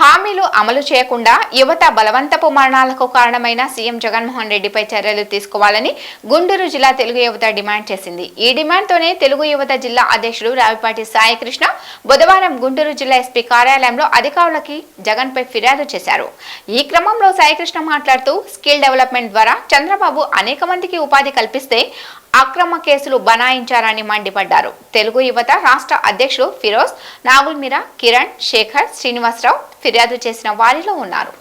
హామీలు అమలు చేయకుండా యువత బలవంతపు మరణాలకు కారణమైన సీఎం జగన్మోహన్ రెడ్డిపై చర్యలు తీసుకోవాలని గుంటూరు జిల్లా తెలుగు యువత డిమాండ్ చేసింది. ఈ డిమాండ్తోనే తెలుగు యువత జిల్లా అధ్యక్షుడు రావిపాటి సాయికృష్ణ బుధవారం గుంటూరు జిల్లా ఎస్పీ కార్యాలయంలో అధికారులకి జగన్పై ఫిర్యాదు చేశారు. ఈ క్రమంలో సాయికృష్ణ మాట్లాడుతూ స్కిల్ డెవలప్మెంట్ ద్వారా చంద్రబాబు అనేక మందికి ఉపాధి కల్పిస్తే అక్రమ కేసులు బనాయించారని మండిపడ్డారు. తెలుగు యువత రాష్ట్ర అధ్యక్షుడు ఫిరోజ్ నాగుల్ మీరా కిరణ్ శేఖర్ శ్రీనివాసరావు ఫిర్యాదు చేసిన వారిలో ఉన్నారు.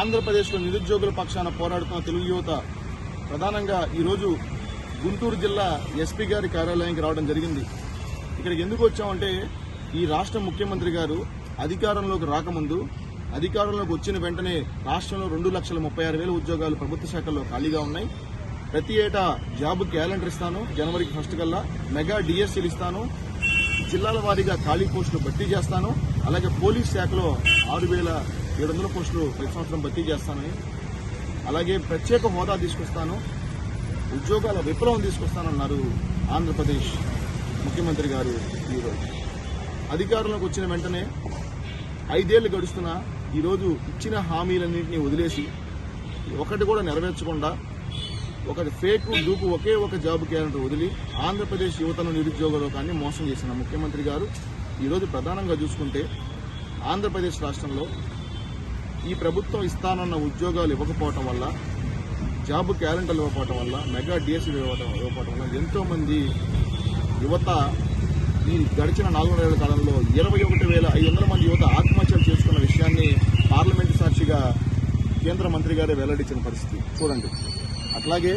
ఆంధ్రప్రదేశ్లో నిరుద్యోగుల పక్షాన పోరాడుతున్న తెలుగు యువత ప్రధానంగా ఈరోజు గుంటూరు జిల్లా ఎస్పీ గారి కార్యాలయానికి రావడం జరిగింది. ఇక్కడికి ఎందుకు వచ్చామంటే ఈ రాష్ట్ర ముఖ్యమంత్రి గారు అధికారంలోకి రాకముందు అధికారంలోకి వచ్చిన వెంటనే రాష్ట్రంలో రెండు లక్షల ముప్పై ఆరు వేల ఉద్యోగాలు ప్రభుత్వ శాఖల్లో ఖాళీగా ఉన్నాయి. ప్రతి ఏటా జాబ్ క్యాలెండర్ ఇస్తాను జనవరికి ఫస్ట్ కల్లా మెగా డిఎస్సీలు ఇస్తాను జిల్లాల వారీగా ఖాళీ పోస్టులు భర్తీ చేస్తాను అలాగే పోలీస్ శాఖలో ఆరు వేల ఏడు వందల పోస్టులు ప్రతి సంవత్సరం భర్తీ చేస్తానని అలాగే ప్రత్యేక హోదా తీసుకొస్తాను ఉద్యోగాల విప్లవం తీసుకొస్తానన్నారు ఆంధ్రప్రదేశ్ ముఖ్యమంత్రి గారు ఈరోజు. అధికారంలోకి వచ్చిన వెంటనే ఐదేళ్ళు గడుస్తున్నా ఈరోజు ఇచ్చిన హామీలన్నింటినీ వదిలేసి ఒకటి కూడా నెరవేర్చకుండా ఒకటి ఫేక్ డూపు ఒకే ఒక జాబ్ క్యాలెండర్ వదిలి ఆంధ్రప్రదేశ్ యువతను నిరుద్యోగ లోకాన్ని మోసం చేసిన ముఖ్యమంత్రి గారు ఈరోజు ప్రధానంగా చూసుకుంటే ఆంధ్రప్రదేశ్ రాష్ట్రంలో ఈ ప్రభుత్వం ఇస్తానన్న ఉద్యోగాలు ఇవ్వకపోవటం వల్ల జాబ్ క్యాలెండర్లు ఇవ్వకపోవటం వల్ల మెగా డిఎస్సీ ఇవ్వటం ఇవ్వకపోవటం వల్ల ఎంతోమంది యువత ఈ గడిచిన నాలుగున్నరేళ్ళ కాలంలో ఇరవై ఒకటి వేల ఐదు వందల మంది యువత ఆత్మహత్యలు చేసుకున్న విషయాన్ని పార్లమెంటు సాక్షిగా కేంద్ర మంత్రి గారే వెల్లడించిన పరిస్థితి. చూడండి. అట్లాగే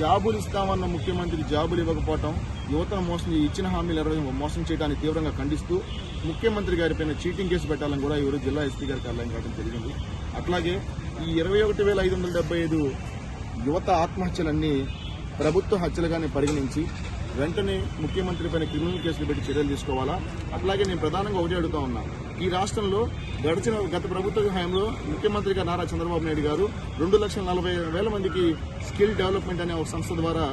జాబులు ఇస్తామన్న ముఖ్యమంత్రి జాబులు ఇవ్వకపోవటం యువత మోసం ఇచ్చిన హామీలు ఎవరైనా మోసం చేయడాన్ని తీవ్రంగా ఖండిస్తూ ముఖ్యమంత్రి గారిపైన చీటింగ్ కేసు పెట్టాలని కూడా ఈరోజు జిల్లా ఎస్పీ గారి కార్యాలయం కావడం జరిగింది. అట్లాగే ఈ ఇరవై ఒకటి వేల ఐదు వందల డెబ్బై ఐదు యువత ఆత్మహత్యలన్నీ ప్రభుత్వ హత్యలుగానే పరిగణించి వెంటనే ముఖ్యమంత్రి పైన క్రిమినల్ కేసులు పెట్టి చర్యలు తీసుకోవాలా? అట్లాగే నేను ప్రధానంగా ఒకటి అడుగుతా ఉన్నా. ఈ రాష్ట్రంలో గడిచిన గత ప్రభుత్వ హయాంలో ముఖ్యమంత్రిగా నారా చంద్రబాబు నాయుడు గారు రెండు లక్షల నలభై వేల మందికి స్కిల్ డెవలప్మెంట్ అనే ఒక సంస్థ ద్వారా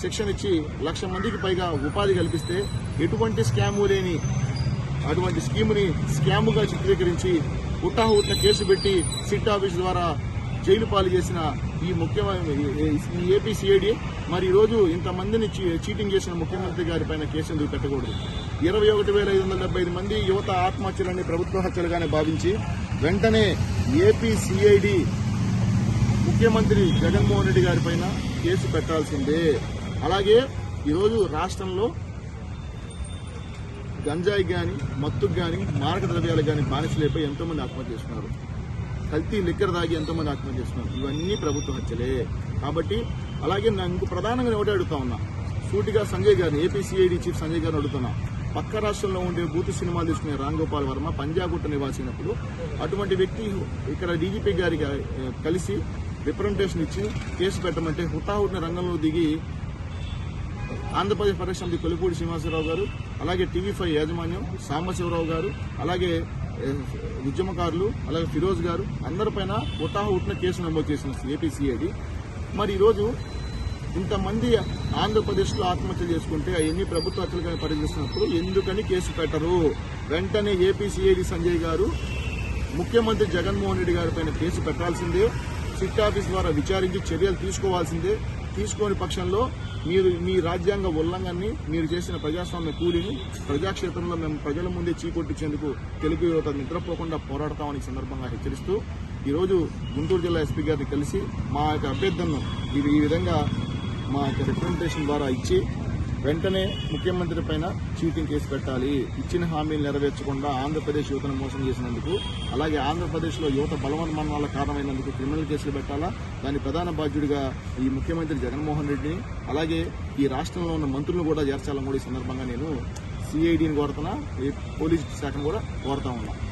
శిక్షణ ఇచ్చి లక్ష మందికి పైగా ఉపాధి కల్పిస్తే ఎటువంటి స్కాము లేని అటువంటి స్కీముని స్కాముగా చిత్రీకరించి ఉట్టాహుట్న కేసు పెట్టి సిట్ ఆఫీస్ ద్వారా జైలు పాలు చేసిన ఈ ముఖ్యమైన ఈ ఏపీ సిఐడి మరి ఈరోజు రోజు ఇంతమందిని చీటింగ్ చేసిన ముఖ్యమంత్రి గారి పైన కేసు ఎందుకు పెట్టకూడదు? ఇరవై ఒకటి వేల ఐదు వందల డెబ్బై ఐదు మంది యువత ఆత్మహత్యలని ప్రభుత్వ హత్యలుగానే భావించి వెంటనే ఏపీ సిఐడి ముఖ్యమంత్రి జగన్మోహన్ రెడ్డి గారి పైన కేసు పెట్టాల్సిందే. అలాగే ఈరోజు రాష్ట్రంలో గంజాయి కానీ మత్తుకు కానీ మారక ద్రవ్యాలకు కానీ బానిసలైపోయి ఎంతోమంది ఆత్మహత్య చేస్తున్నారు కల్తీ లిక్కర్ తాగి ఎంతోమంది ఆత్మహత్య చేస్తున్నారు ఇవన్నీ ప్రభుత్వ హత్యలే. కాబట్టి అలాగే నేను ఇంకో ప్రధానంగా ఒకటే అడుగుతా ఉన్నా. సూటిగా సంజయ్ గారిని ఏపీసీఐడి చీఫ్ సంజయ్ గారిని అడుగుతున్నా. పక్క రాష్ట్రంలో ఉండే బూత్ సినిమాలు తీసుకునే రామ్ గోపాల్ వర్మ పంజాగుట్ట నివాసినప్పుడు అటువంటి వ్యక్తి ఇక్కడ డీజీపీ గారికి కలిసి రిప్రజెంటేషన్ ఇచ్చి కేసు పెట్టమంటే హుటాహుటిన రంగంలో దిగి ఆంధ్రప్రదేశ్ పరిరక్షణ కొలిపూడి శ్రీనివాసరావు గారు అలాగే టీవీ ఫైవ్ యాజమాన్యం సాంబశివరావు గారు అలాగే ఉద్యమకారులు అలాగే ఫిరోజ్ గారు అందరిపైన ఉటాహ ఉట్టిన కేసు నమోదు చేసిన ఏపీసీఐడి మరి ఈరోజు ఇంతమంది ఆంధ్రప్రదేశ్లో ఆత్మహత్యలు చేసుకుంటే అవన్నీ ప్రభుత్వ హత్యలుగా పరిగణిస్తున్నప్పుడు ఎందుకని కేసు పెట్టరు? వెంటనే ఏపీసీఐడి సంజయ్ గారు ముఖ్యమంత్రి జగన్మోహన్ రెడ్డి గారి పైన కేసు పెట్టాల్సిందే సిట్ ఆఫీస్ ద్వారా విచారించి చర్యలు తీసుకోవాల్సిందే తీసుకోని పక్షంలో మీరు మీ రాజ్యాంగ ఉల్లంఘనని మీరు చేసిన ప్రజాస్వామ్య కూలిని ప్రజాక్షేత్రంలో మేము ప్రజల ముందే చీకొట్టించేందుకు తెలుగు యువత నిద్రపోకుండా పోరాడతామని సందర్భంగా హెచ్చరిస్తూ ఈరోజు గుంటూరు జిల్లా ఎస్పీ గారిని కలిసి మా యొక్క అభ్యర్థనను ఇది ఈ విధంగా మా యొక్క రిప్రజెంటేషన్ ద్వారా ఇచ్చి వెంటనే ముఖ్యమంత్రి పైన చీటింగ్ కేసు పెట్టాలి. ఇచ్చిన హామీలు నెరవేర్చకుండా ఆంధ్రప్రదేశ్ యువతను మోసం చేసినందుకు అలాగే ఆంధ్రప్రదేశ్లో యువత బలవన్మరణాల కారణమైనందుకు క్రిమినల్ కేసులు పెట్టాలా? దాని ప్రధాన బాధ్యుడిగా ఈ ముఖ్యమంత్రి జగన్మోహన్ రెడ్డిని అలాగే ఈ రాష్ట్రంలో ఉన్న మంత్రులను కూడా చేర్చాలని కూడా ఈ సందర్భంగా నేను సిఐడిని కోరుతున్నా. ఈ పోలీస్ శాఖను కూడా కోరుతా ఉన్నా.